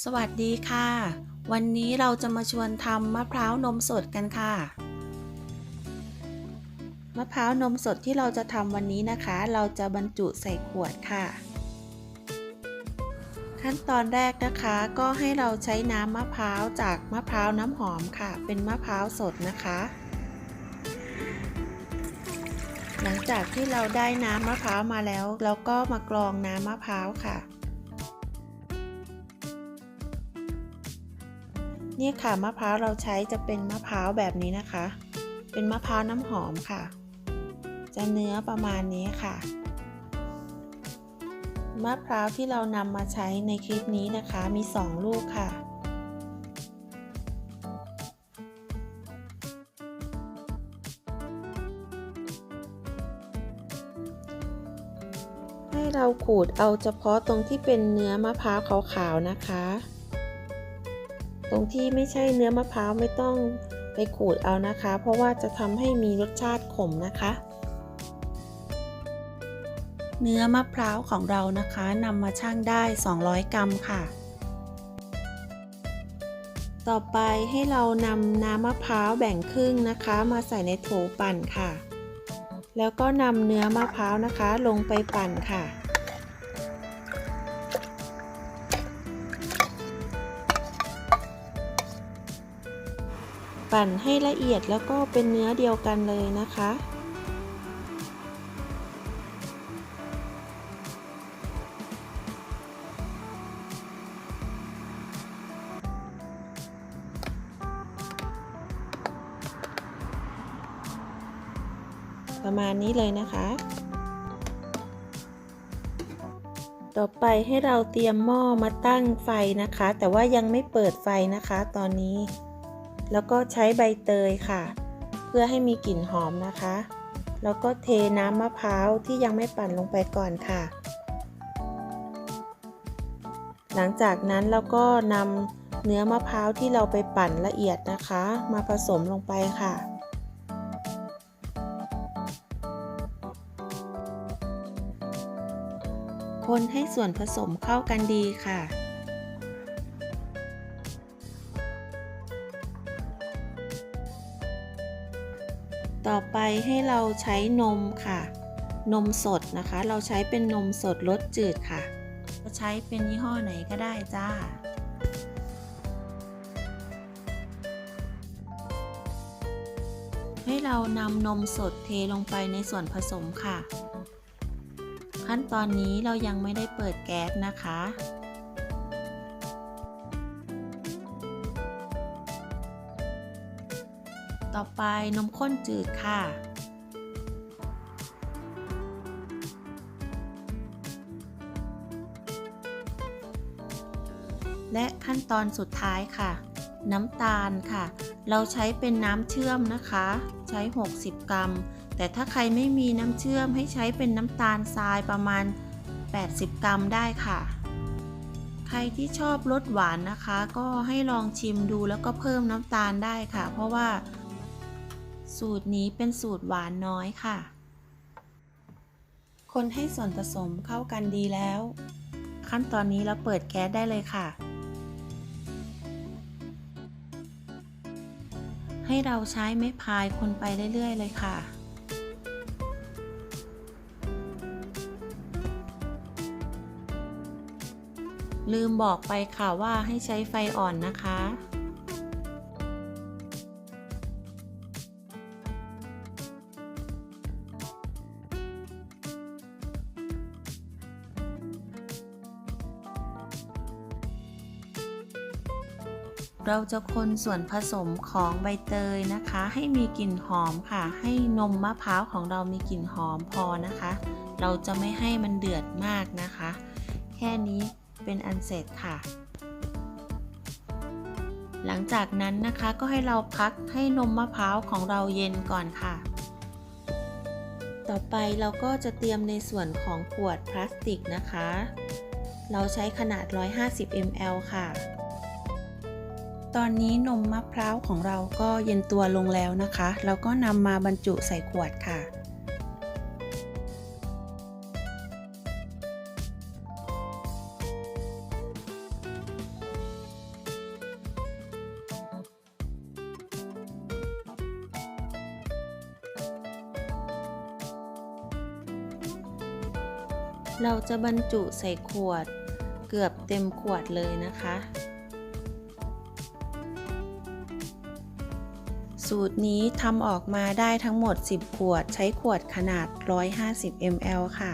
สวัสดีค่ะ วันนี้เราจะมาชวนทำมะพร้าวนมสดกันค่ะ มะพร้าวนมสดที่เราจะทำวันนี้นะคะ เราจะบรรจุใส่ขวดค่ะ ขั้นตอนแรกนะคะก็ให้เราใช้น้ำมะพร้าวจากมะพร้าวน้ำหอมค่ะ เป็นมะพร้าวสดนะคะ หลังจากที่เราได้น้ำมะพร้าวมาแล้ว เราก็มากรองน้ำมะพร้าวค่ะ นี่ค่ะมะพร้าวเราใช้จะเป็นมะพร้าวแบบนี้นะคะ เป็นมะพร้าวน้ำหอมค่ะ จะเนื้อประมาณนี้ค่ะ มะพร้าวที่เรานำมาใช้ในคลิปนี้นะคะมี 2 ลูกค่ะให้เราขูดเอาเฉพาะตรงที่เป็นเนื้อมะพร้าวขาวๆนะคะ ตรงที่ไม่ใช่เนื้อมะพร้าวไม่ต้องไปขูดเอานะคะ เพราะว่าจะทำให้มีรสชาติขมนะคะ เนื้อมะพร้าวของเรานะคะนำมาชั่งได้ 200 กรัมค่ะ ต่อไปให้เรานำน้ำมะพร้าวแบ่งครึ่งนะคะ มาใส่ในโถปั่นค่ะ แล้วก็นำเนื้อมะพร้าวนะคะลงไปปั่นค่ะ ปั่นให้ละเอียดแล้วก็เป็นเนื้อเดียวกันเลยนะคะ ประมาณนี้เลยนะคะ ต่อไปให้เราเตรียมหม้อมาตั้งไฟนะคะ แต่ว่ายังไม่เปิดไฟนะคะตอนนี้ แล้วก็ใช้ใบเตยค่ะ เพื่อให้มีกลิ่นหอมนะคะ แล้วก็เทน้ำมะพร้าวที่ยังไม่ปั่นลงไปก่อนค่ะ หลังจากนั้นเราก็นำเนื้อมะพร้าวที่เราไปปั่นละเอียดนะคะ มาผสมลงไปค่ะคนให้ส่วนผสมเข้ากันดีค่ะ ต่อไปให้เราใช้นมค่ะ นมสดนะคะ เราใช้เป็นนมสดรสจืดค่ะจะใช้เป็นยี่ห้อไหนก็ได้จ้าให้เรานำนมสดเทลงไปในส่วนผสมค่ะ ขั้นตอนนี้เรายังไม่ได้เปิดแก๊สนะคะ ต่อไปนมข้นจืดค่ะ และขั้นตอนสุดท้ายค่ะ น้ำตาลค่ะ เราใช้เป็นน้ำเชื่อมนะคะ ใช้ 60 กรัม แต่ถ้าใครไม่มีน้ำเชื่อมให้ใช้เป็นน้ำตาลทรายประมาณ 80 กรัมได้ค่ะใครที่ชอบรสหวานนะคะ ก็ให้ลองชิมดูแล้วก็เพิ่มน้ำตาลได้ค่ะ เพราะว่า สูตรนี้เป็นสูตรหวานน้อยค่ะ คนให้ส่วนผสมเข้ากันดีแล้ว ขั้นตอนนี้เราเปิดแก๊สได้เลยค่ะ ให้เราใช้ไม้พายคนไปเรื่อย ๆ เลยค่ะลืมบอกไปค่ะว่าให้ใช้ไฟอ่อนนะคะ เราจะคนส่วนผสมของใบเตยนะคะ ให้มีกลิ่นหอมค่ะ ให้นมมะพร้าวของเรามีกลิ่นหอมพอนะคะ เราจะไม่ให้มันเดือดมากนะคะ แค่นี้เป็นอันเสร็จค่ะ หลังจากนั้นนะคะก็ให้เราพักให้นมมะพร้าวของเราเย็นก่อนค่ะ ต่อไปเราก็จะเตรียมในส่วนของขวดพลาสติกนะคะ เราใช้ขนาด 150 ml ค่ะ ตอนนี้นมมะพร้าวของเราก็เย็นตัวลงแล้วนะคะ เราก็นำมาบรรจุใส่ขวดค่ะ เราจะบรรจุใส่ขวดเกือบเต็มขวดเลยนะคะ สูตรนี้ทำออกมาได้ทั้งหมด 10 ขวด ใช้ขวดขนาด 150 ml ค่ะ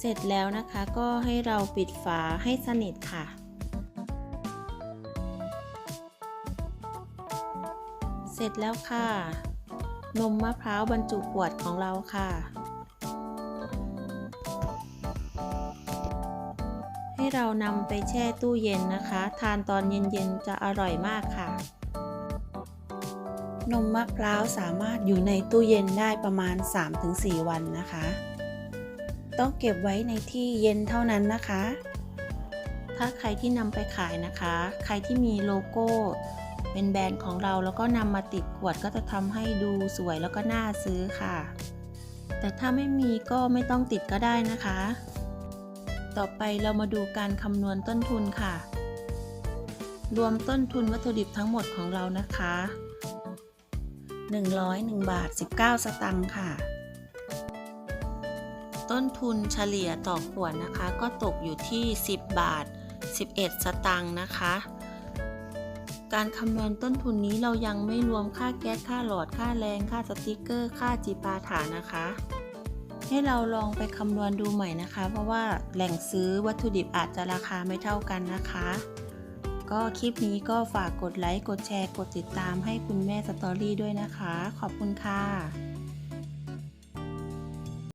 เสร็จแล้วนะคะก็ให้เราปิดฝาให้สนิทค่ะ เสร็จแล้วค่ะ นมมะพร้าวบรรจุขวดของเราค่ะ ให้เรานำไปแช่ตู้เย็นนะคะ ทานตอนเย็นๆจะอร่อยมากค่ะ นมมะพร้าวสามารถอยู่ในตู้เย็นได้ประมาณ 3-4 วันนะคะ ต้องเก็บไว้ในที่เย็นเท่านั้นนะคะ ถ้าใครที่นำไปขายนะคะ ใครที่มีโลโก้ เป็นแบรนด์ของเราแล้วก็นำมาติดขวดก็จะทำให้ดูสวยแล้วก็น่าซื้อค่ะ แต่ถ้าไม่มีก็ไม่ต้องติดก็ได้นะคะ ต่อไปเรามาดูการคำนวณต้นทุนค่ะ รวมต้นทุนวัตถุดิบทั้งหมดของเรานะคะ 101 บาท 19 สตังค์ค่ะ ต้นทุนเฉลี่ยต่อขวดนะคะ ก็ตกอยู่ที่ 10 บาท 11 สตังค์นะคะ การคำนวณต้นทุนนี้เรายังไม่รวมค่าแก๊สค่าหลอดค่าแรงค่าสติกเกอร์ ค่าจีปาถานะคะ ให้เราลองไปคำนวณดูใหม่นะคะ เพราะว่าแหล่งซื้อวัตถุดิบอาจจะราคาไม่เท่ากันนะคะ ก็คลิปนี้ก็ฝากกดไลค์กดแชร์ กดติดตามให้คุณแม่สตอรี่ด้วยนะคะ ขอบคุณค่ะ